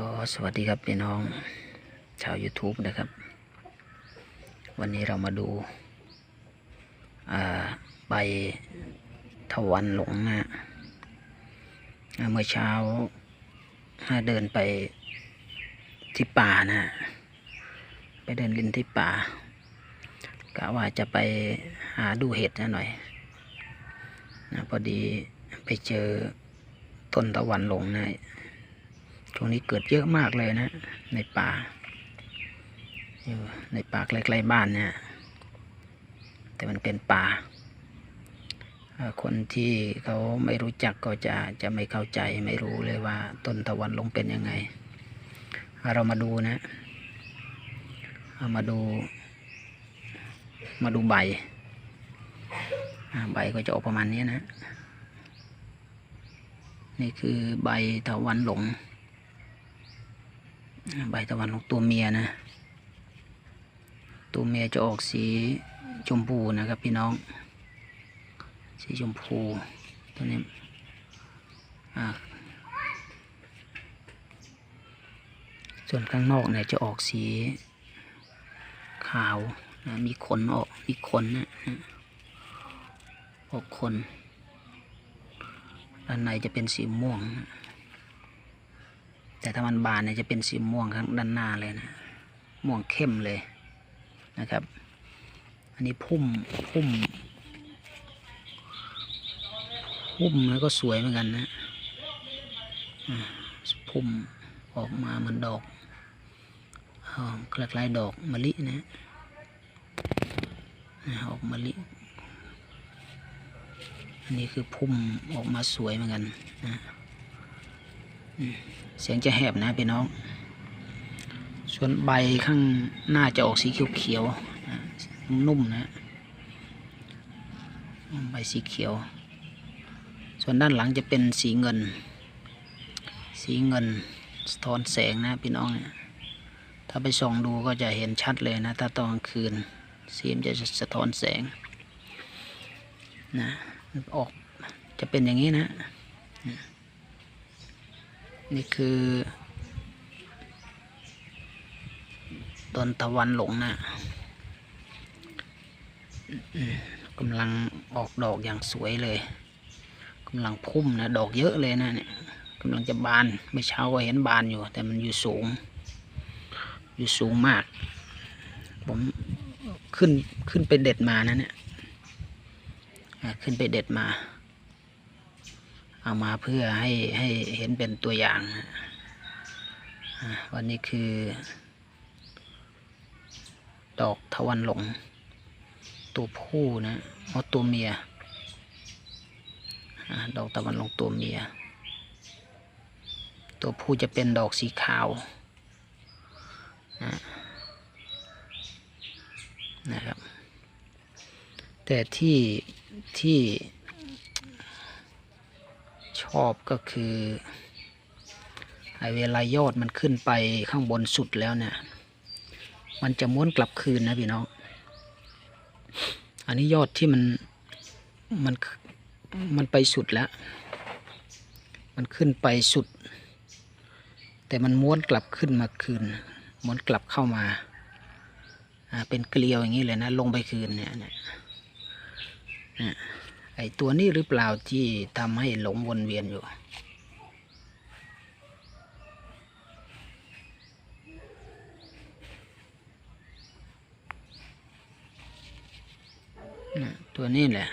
ก็สวัสดีครับพี่น้องชาว YouTube นะครับ วันนี้เรามาดูใบทวันหลงนะเมื่อเช้าอ่าเดินไปที่ป่านะไปเดินลินที่ป่ากะว่าจะไปหาดูเห็ดนะหน่อยนะพอดีไปเจอต้นตะวันหลงนะ ช่วงนี้เกิดเยอะมากเลยนะ ในป่าอยู่ในป่าใกล้ๆบ้านเนี่ยแต่มันเป็นป่า คนที่เขาไม่รู้จักก็จะจะไม่เข้าใจไม่รู้เลยว่าต้นตะวันหลงเป็นยังไง เรามาดูนะเอามาดู มาดูใบ ใบก็จะออกประมาณนี้นะ นี่คือใบตะวันหลง ใบตะวันของตัวเมียนะ ตัวเมียจะออกสีชมพูนะครับพี่น้อง สีชมพูตัวนี้อ่าส่วนข้างนอกเนี่ยจะออกสีขาวนะมีขนออกมีขนนะออกขนด้านในจะเป็นสีม่วงนะ แต่ถ้ามันบานเนี่ยจะเป็นสีม่วงข้างด้านหน้าเลยนะ ม่วงเข้มเลยนะครับ อันนี้พุ่มพุ่ม พุ่มแล้วก็สวยเหมือนกันนะพุ่มออกมาเหมือนดอกอ่าคล้ายๆดอกมะลินะออกมะลิ อันนี้คือพุ่มออกมาสวยเหมือนกันนะ เสียงจะแหบนะพี่น้อง ส่วนใบข้างหน้าจะออกสีเขียวๆนุ่มนะใบสีเขียว ส่วนด้านหลังจะเป็นสีเงิน สีเงินสะท้อนแสงนะพี่น้องเนี่ยถ้าไปส่องดูก็จะเห็นชัดเลยนะ ถ้าตอนกลางคืนสีมันจะสะท้อนแสงนะออกจะเป็นอย่างนี้นะ นี่คือ ต้นตะวันหลงนะอืมกำลังออกดอกอย่างสวยเลยกำลังพุ่มนะดอกเยอะเลยนะเนี่ยกำลังจะบานเมื่อเช้าก็เห็นบานอยู่ แต่มันอยู่สูง อยู่สูงมาก ผมขึ้นขึ้นไปเด็ดมานะเนี่ยขึ้นไปเด็ดมา เอามาเพื่อให้ให้เห็นเป็นตัวอย่างวันนี้คือ ดอกทวันหลง ตัวผู้นะเอาตัวเมียอดอกตะวันหลงตัวเมีย ตัวผู้จะเป็นดอกสีขาวนะนะครับ แต่ที่ที่ อบก็คือไอเวลายอดมันขึ้นไปข้างบนสุดแล้วเนี่ย มันจะม้วนกลับคืนนะพี่น้อง อันนี้ยอดที่มันมันมันไปสุดแล้ว มันขึ้นไปสุด แต่มันม้วนกลับขึ้นมาคืน ม้วนกลับเข้ามาอ่าเป็นเกลียวอย่างนี้เลยนะ ลงไปคืนเนี่ยเนี่ย ไอตัวนี้หรือเปล่าที่ทำให้หลงวนเวียนอยู่ ตัวนี้แหละ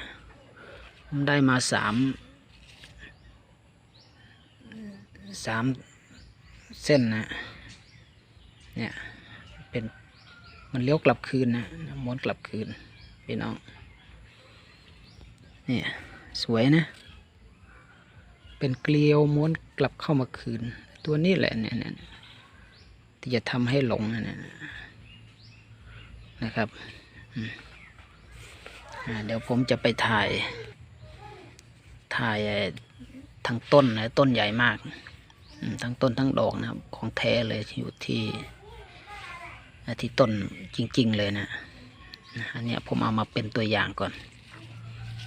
ผมได้มาสามสามเส้นนะเนี่ยเป็นมันเลี้ยวกลับคืนนะม้วนกลับคืนพี่น้อง เนี่ยสวยนะ เป็นเกลียวม้วนกลับเข้ามาคืน ตัวนี้แหละเนี่ยเนี่ยที่จะทำให้หลงนะนนะครับเดี๋ยวผมจะไปถ่าย ถ่ายทั้งต้นนะต้นใหญ่มาก ทั้งต้นทั้งดอกนะครับ ของแท้เลยอยู่ที่ที่ต้นจริง ๆ เลยนะ อันนี้ผมเอามาเป็นตัวอย่างก่อน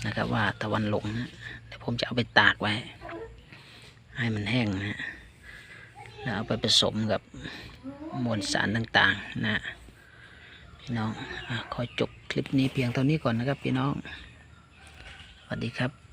นะครับ ว่าตะวันหลงนะเดี๋ยวผมจะเอาไปตากไว้ ให้มันแห้งนะแล้วเอาไปผสมกับมวลสารต่างๆ นะพี่น้องอขอจบคลิปนี้เพียงเท่านี้ก่อนนะครับพี่น้องสวัสดีครับ